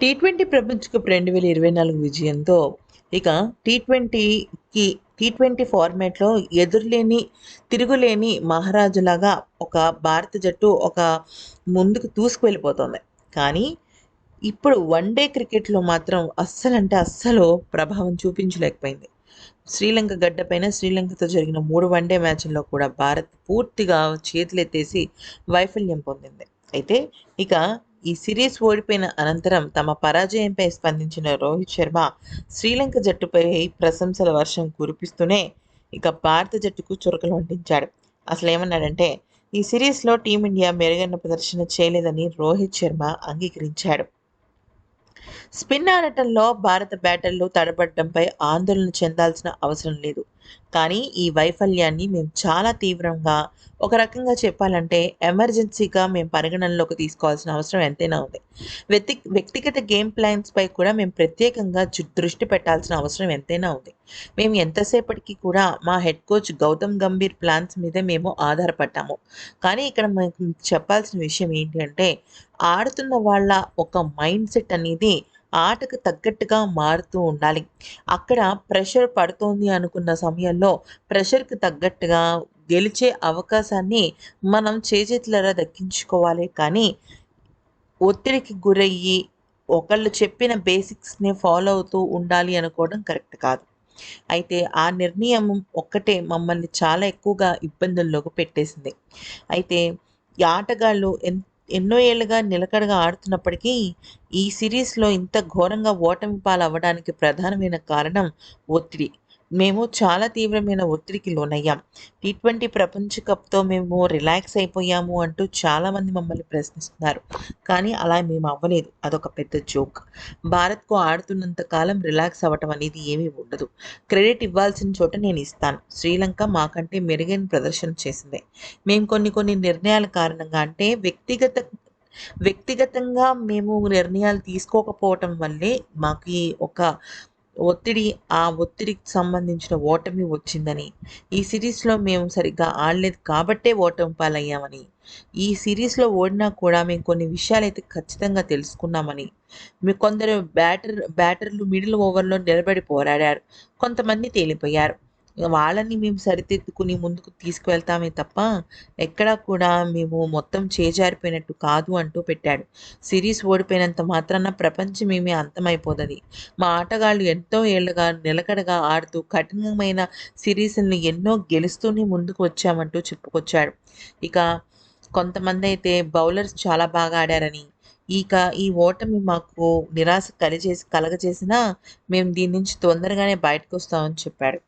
T twenty ప్రపంచ cup రెండు వేల ఇరవై నాలుగు విజయంతో ఇక టీ ట్వంటీకి టీ ట్వంటీ ఫార్మాట్లో ఎదురులేని తిరుగులేని మహారాజులాగా ఒక భారత జట్టు ఒక ముందుకు దూసుకువెళ్ళిపోతుంది. కానీ ఇప్పుడు వన్ డే క్రికెట్లో మాత్రం అస్సలు అంటే అస్సలు ప్రభావం చూపించలేకపోయింది. శ్రీలంక గడ్డపైన శ్రీలంకతో జరిగిన మూడు వన్డే మ్యాచ్ల్లో కూడా భారత్ పూర్తిగా చేతులెత్తేసి వైఫల్యం పొందింది. అయితే ఇక ఈ సిరీస్ ఓడిపోయిన అనంతరం తమ పరాజయంపై స్పందించిన రోహిత్ శర్మ శ్రీలంక జట్టుపై ప్రశంసల వర్షం కురిపిస్తూనే ఇక భారత జట్టుకు చురకలు అంటించాడు. అసలు ఏమన్నాడంటే ఈ సిరీస్లో టీమిండియా మెరుగైన ప్రదర్శన చేయలేదని రోహిత్ శర్మ అంగీకరించాడు. స్పిన్ ఆడటంలో భారత బ్యాటర్లు తడబడటంపై ఆందోళన చెందాల్సిన అవసరం లేదు. కానీ ఈ వైఫల్యాన్ని మేము చాలా తీవ్రంగా ఒక రకంగా చెప్పాలంటే ఎమర్జెన్సీగా మేము పరిగణనలోకి తీసుకోవాల్సిన అవసరం ఎంతైనా ఉంది. వ్యక్తి వ్యక్తిగత గేమ్ ప్లాన్స్పై కూడా మేము ప్రత్యేకంగా దృష్టి పెట్టాల్సిన అవసరం ఎంతైనా ఉంది. మేము ఎంతసేపటికి కూడా మా head coach Gautam Gambhir plans మీదే మేము ఆధారపడ్డాము. కానీ ఇక్కడ మేము చెప్పాల్సిన విషయం ఏంటంటే ఆడుతున్న వాళ్ళ ఒక మైండ్ సెట్ అనేది ఆటకు తగ్గట్టుగా మారుతూ ఉండాలి. అక్కడ ప్రెషర్ పడుతోంది అనుకున్న సమయంలో ప్రెషర్కి తగ్గట్టుగా గెలిచే అవకాశాన్ని మనం చేజేతులరా దక్కించుకోవాలి. కానీ ఒత్తిడికి గురయ్యి ఒకళ్ళు చెప్పిన బేసిక్స్ని ఫాలో అవుతూ ఉండాలి అనుకోవడం కరెక్ట్ కాదు. అయితే ఆ నిర్ణయం ఒక్కటే మమ్మల్ని చాలా ఎక్కువగా ఇబ్బందుల్లోకి పెట్టేసింది. అయితే ఈ ఆటగాళ్ళు ఎంత ఎన్నో ఏళ్ళుగా నిలకడగా ఆడుతున్నప్పటికీ ఈ సిరీస్లో ఇంత ఘోరంగా ఓటమి పాలవ్వడానికి ప్రధానమైన కారణం ఒత్తిడి. మేము చాలా తీవ్రమైన ఒత్తిడికి లోనయ్యాం. టీ ట్వంటీ ప్రపంచ కప్తో మేము రిలాక్స్ అయిపోయాము అంటూ చాలామంది మమ్మల్ని ప్రశ్నిస్తున్నారు. కానీ అలా మేము అవ్వలేదు. అదొక పెద్ద జోక్. భారత్కు ఆడుతున్నంత కాలం రిలాక్స్ అవ్వటం అనేది ఏమీ ఉండదు. క్రెడిట్ ఇవ్వాల్సిన చోట నేను ఇస్తాను. శ్రీలంక మాకంటే మెరుగైన ప్రదర్శన చేసింది. మేము కొన్ని కొన్ని నిర్ణయాల కారణంగా అంటే వ్యక్తిగత వ్యక్తిగతంగా మేము నిర్ణయాలు తీసుకోకపోవటం వల్లే మాకు ఒక ఒత్తిడి ఆ ఒత్తిడికి సంబంధించిన ఓటమి వచ్చిందని. ఈ సిరీస్లో మేము సరిగ్గా ఆడలేదు కాబట్టే ఓటమి పాలయ్యామని. ఈ సిరీస్లో ఓడినా కూడా మేము కొన్ని విషయాలు అయితే ఖచ్చితంగా తెలుసుకున్నామని. మీ కొందరు బ్యాటర్ బ్యాటర్లు మిడిల్ ఓవర్లో నిలబడి పోరాడారు. కొంతమంది తేలిపోయారు. ఇక వాళ్ళని మేము సరిదిద్దుకుని ముందుకు తీసుకువెళ్తామే తప్ప ఎక్కడా కూడా మేము మొత్తం చేజారిపోయినట్టు కాదు అంటూ పెట్టాడు. సిరీస్ ఓడిపోయినంత మాత్రాన ప్రపంచం ఏమీ అంతమైపోతుంది మా ఆటగాళ్ళు ఎంతో ఏళ్ళుగా నిలకడగా ఆడుతూ కఠినమైన సిరీస్ని ఎన్నో గెలుస్తూనే ముందుకు వచ్చామంటూ చెప్పుకొచ్చాడు. ఇక కొంతమంది అయితే బౌలర్స్ చాలా బాగా ఆడారని ఇక ఈ ఓటమి మాకు నిరాశ కలిచేసి కలగజేసినా మేము దీని నుంచి తొందరగానే బయటకు వస్తామని చెప్పాడు.